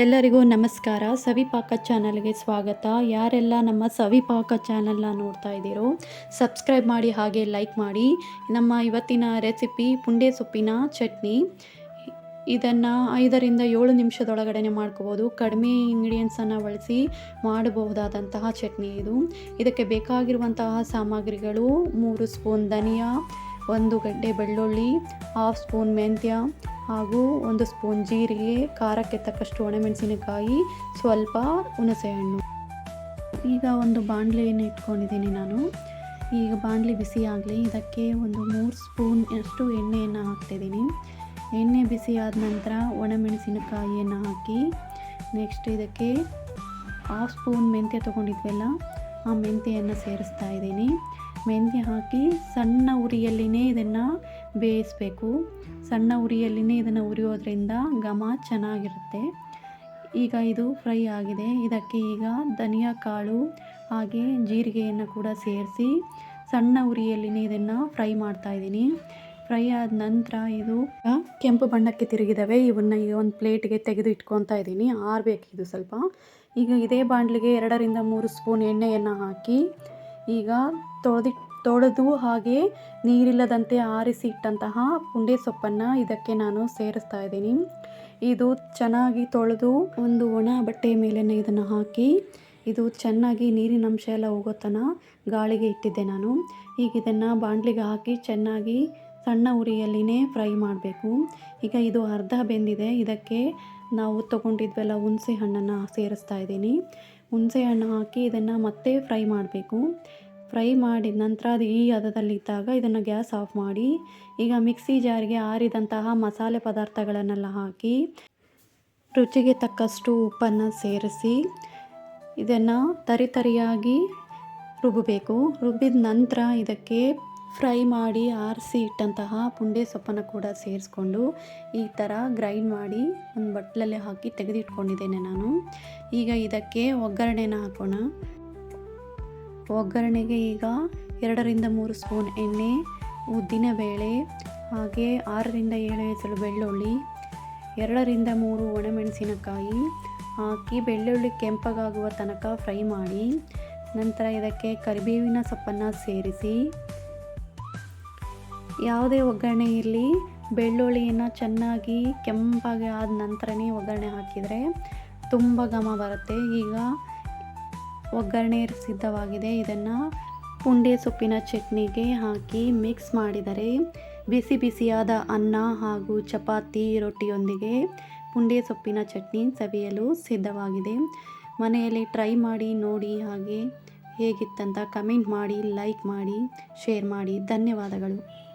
ಎಲ್ಲರಿಗೂ ನಮಸ್ಕಾರ. ಸವಿಪಾಕ ಚಾನಲ್ಗೆ ಸ್ವಾಗತ. ಯಾರೆಲ್ಲ ನಮ್ಮ ಸವಿಪಾಕ ಚಾನಲ್ನ ನೋಡ್ತಾ ಇದ್ದೀರೋ, ಸಬ್ಸ್ಕ್ರೈಬ್ ಮಾಡಿ, ಹಾಗೆ ಲೈಕ್ ಮಾಡಿ. ನಮ್ಮ ಇವತ್ತಿನ ರೆಸಿಪಿ ಪುಂಡೆ ಸೊಪ್ಪಿನ ಚಟ್ನಿ. ಇದನ್ನು ಐದರಿಂದ ಏಳು ನಿಮಿಷದೊಳಗಡೆ ಮಾಡ್ಕೋಬೋದು. ಕಡಿಮೆ ಇಂಗ್ರೀಡಿಯೆಂಟ್ಸನ್ನು ಬಳಸಿ ಮಾಡಬಹುದಾದಂತಹ ಚಟ್ನಿ ಇದು. ಇದಕ್ಕೆ ಬೇಕಾಗಿರುವಂತಹ ಸಾಮಗ್ರಿಗಳು ಮೂರು ಸ್ಪೂನ್ ಧನಿಯಾ, ಒಂದು ಗಡ್ಡೆ ಬೆಳ್ಳುಳ್ಳಿ ಹಾಫ್ ಸ್ಪೂನ್ ಮೆಂತ್ಯ ಹಾಗೂ ಒಂದು ಸ್ಪೂನ್ ಜೀರಿಗೆ, ಖಾರಕ್ಕೆ ತಕ್ಕಷ್ಟು ಒಣಮೆಣಸಿನಕಾಯಿ, ಸ್ವಲ್ಪ ಹುಣಸೆಹಣ್ಣು. ಈಗ ಒಂದು ಬಾಣಲೆಯನ್ನು ಇಟ್ಕೊಂಡಿದ್ದೀನಿ ನಾನು. ಈಗ ಬಾಣಲೆ ಬಿಸಿ ಆಗಲಿ ಇದಕ್ಕೆ ಒಂದು ಮೂರು ಸ್ಪೂನ್ ಅಷ್ಟು ಎಣ್ಣೆಯನ್ನು ಹಾಕ್ತಿದ್ದೀನಿ. ಎಣ್ಣೆ ಬಿಸಿ ಆದ ನಂತರ ಒಣಮೆಣಸಿನಕಾಯಿಯನ್ನು ಹಾಕಿ ನೆಕ್ಸ್ಟ್ ಇದಕ್ಕೆ ಹಾಫ್ ಸ್ಪೂನ್ ಮೆಂತ್ಯ ತೊಗೊಂಡಿದ್ವಲ್ಲ, ಆ ಮೆಂತ್ಯೆಯನ್ನು ಸೇರಿಸ್ತಾ ಇದ್ದೀನಿ. ಮೆಂತ್ಯ ಹಾಕಿ ಸಣ್ಣ ಉರಿಯಲ್ಲಿನೇ ಇದನ್ನು ಬೇಯಿಸಬೇಕು. ಸಣ್ಣ ಉರಿಯಲ್ಲಿನೇ ಇದನ್ನು ಉರಿಯೋದ್ರಿಂದ ಘಮ ಚೆನ್ನಾಗಿರುತ್ತೆ. ಈಗ ಇದು ಫ್ರೈ ಆಗಿದೆ. ಇದಕ್ಕೆ ಈಗ ಧನಿಯಾ ಕಾಳು, ಹಾಗೆ ಜೀರಿಗೆಯನ್ನು ಕೂಡ ಸೇರಿಸಿ ಸಣ್ಣ ಉರಿಯಲ್ಲಿನೇ ಇದನ್ನು ಫ್ರೈ ಮಾಡ್ತಾ ಇದ್ದೀನಿ. ಫ್ರೈ ಆದ ನಂತರ ಇದು ಕೆಂಪು ಬಣ್ಣಕ್ಕೆ ತಿರುಗಿದವೆ. ಇವನ್ನ ಈಗ ಒಂದು ಪ್ಲೇಟ್ಗೆ ತೆಗೆದು ಇಟ್ಕೊತಾ ಇದ್ದೀನಿ. ಆರಬೇಕು ಇದು ಸ್ವಲ್ಪ. ಈಗ ಇದೇ ಬಾಂಡ್ಲಿಗೆ ಎರಡರಿಂದ ಮೂರು ಸ್ಪೂನ್ ಎಣ್ಣೆಯನ್ನು ಹಾಕಿ ಈಗ ತೊಳೆದಿ, ತೊಳೆದು ಹಾಗೆ ನೀರಿಲ್ಲದಂತೆ ಆರಿಸಿ ಇಟ್ಟಂತಹ ಪುಂಡೆ ಸೊಪ್ಪನ್ನು ಇದಕ್ಕೆ ನಾನು ಸೇರಿಸ್ತಾ ಇದ್ದೀನಿ. ಇದು ಚೆನ್ನಾಗಿ ತೊಳೆದು ಒಂದು ಒಣ ಬಟ್ಟೆ ಮೇಲೆ ಇದನ್ನು ಹಾಕಿ, ಇದು ಚೆನ್ನಾಗಿ ನೀರಿನ ಅಂಶ ಎಲ್ಲ ಹೋಗೋ ಗಾಳಿಗೆ ಇಟ್ಟಿದ್ದೆ ನಾನು. ಈಗ ಇದನ್ನು ಬಾಣಲಿಗೆ ಹಾಕಿ ಚೆನ್ನಾಗಿ ಸಣ್ಣ ಉರಿಯಲ್ಲಿನೇ ಫ್ರೈ ಮಾಡಬೇಕು. ಈಗ ಇದು ಅರ್ಧ ಬೆಂದಿದೆ. ಇದಕ್ಕೆ ನಾವು ತಗೊಂಡಿದ್ವೆಲ್ಲ ಹುಣಸೆ ಹಣ್ಣನ್ನು ಸೇರಿಸ್ತಾ ಇದ್ದೀನಿ. ಹುಣಸೆ ಹಣ್ಣು ಹಾಕಿ ಇದನ್ನು ಮತ್ತೆ ಫ್ರೈ ಮಾಡಬೇಕು. ಫ್ರೈ ಮಾಡಿದ ನಂತರ ಅದು ಈ ಹದದಲ್ಲಿದ್ದಾಗ ಇದನ್ನು ಗ್ಯಾಸ್ ಆಫ್ ಮಾಡಿ, ಈಗ ಮಿಕ್ಸಿ ಜಾರಿಗೆ ಆರಿದಂತಹ ಮಸಾಲೆ ಪದಾರ್ಥಗಳನ್ನೆಲ್ಲ ಹಾಕಿ ರುಚಿಗೆ ತಕ್ಕಷ್ಟು ಉಪ್ಪನ್ನು ಸೇರಿಸಿ ಇದನ್ನು ತರಿತರಿಯಾಗಿ ರುಬ್ಬಬೇಕು. ರುಬ್ಬಿದ ನಂತರ ಇದಕ್ಕೆ ಫ್ರೈ ಮಾಡಿ ಆರಿಸಿ ಇಟ್ಟಂತಹ ಪುಂಡೆ ಸೊಪ್ಪನ್ನು ಕೂಡ ಸೇರಿಸ್ಕೊಂಡು ಈ ಥರ ಗ್ರೈಂಡ್ ಮಾಡಿ ಒಂದು ಬಟ್ಲಲ್ಲಿ ಹಾಕಿ ತೆಗೆದಿಟ್ಕೊಂಡಿದ್ದೇನೆ ನಾನು. ಈಗ ಇದಕ್ಕೆ ಒಗ್ಗರಣೆನ ಹಾಕೋಣ. ಒಗ್ಗರಣೆಗೆ ಈಗ ಎರಡರಿಂದ ಮೂರು ಸ್ಪೂನ್ ಎಣ್ಣೆ ಉದ್ದಿನಬೇಳೆ ಹಾಗೆ ಆರರಿಂದ ಏಳು ಹೆಸರು ಬೆಳ್ಳುಳ್ಳಿ, ಎರಡರಿಂದ ಮೂರು ಒಣಮೆಣಸಿನಕಾಯಿ, ಹಾಕಿ ಬೆಳ್ಳುಳ್ಳಿ ಕೆಂಪಗಾಗುವ ತನಕ ಫ್ರೈ ಮಾಡಿ, ನಂತರ ಇದಕ್ಕೆ ಕರಿಬೇವಿನ ಸೊಪ್ಪನ್ನು ಸೇರಿಸಿ ಯಾವುದೇ ಒಗ್ಗರಣೆ ಇರಲಿ, ಬೆಳ್ಳುಳ್ಳಿಯನ್ನು ಚೆನ್ನಾಗಿ ಕೆಂಪಾಗಿ ಆದ ನಂತರನೇ ಒಗ್ಗರಣೆ ಹಾಕಿದರೆ ತುಂಬ ಘಮ ಬರುತ್ತೆ. ಈಗ ಒಗ್ಗರಣೆ ಸಿದ್ಧವಾಗಿದೆ. ಇದನ್ನು ಪುಂಡೆ ಸೊಪ್ಪಿನ ಚಟ್ನಿಗೆ ಹಾಕಿ ಮಿಕ್ಸ್ ಮಾಡಿದರೆ ಬಿಸಿ ಬಿಸಿಯಾದ ಅನ್ನ ಹಾಗೂ ಚಪಾತಿ ರೊಟ್ಟಿಯೊಂದಿಗೆ ಪುಂಡೆ ಸೊಪ್ಪಿನ ಚಟ್ನಿ ಸವಿಯಲು ಸಿದ್ಧವಾಗಿದೆ. ಮನೆಯಲ್ಲಿ ಟ್ರೈ ಮಾಡಿ ನೋಡಿ ಹಾಗೆ ಹೇಗಿತ್ತಂತ ಕಮೆಂಟ್ ಮಾಡಿ, ಲೈಕ್ ಮಾಡಿ, ಶೇರ್ ಮಾಡಿ. ಧನ್ಯವಾದಗಳು.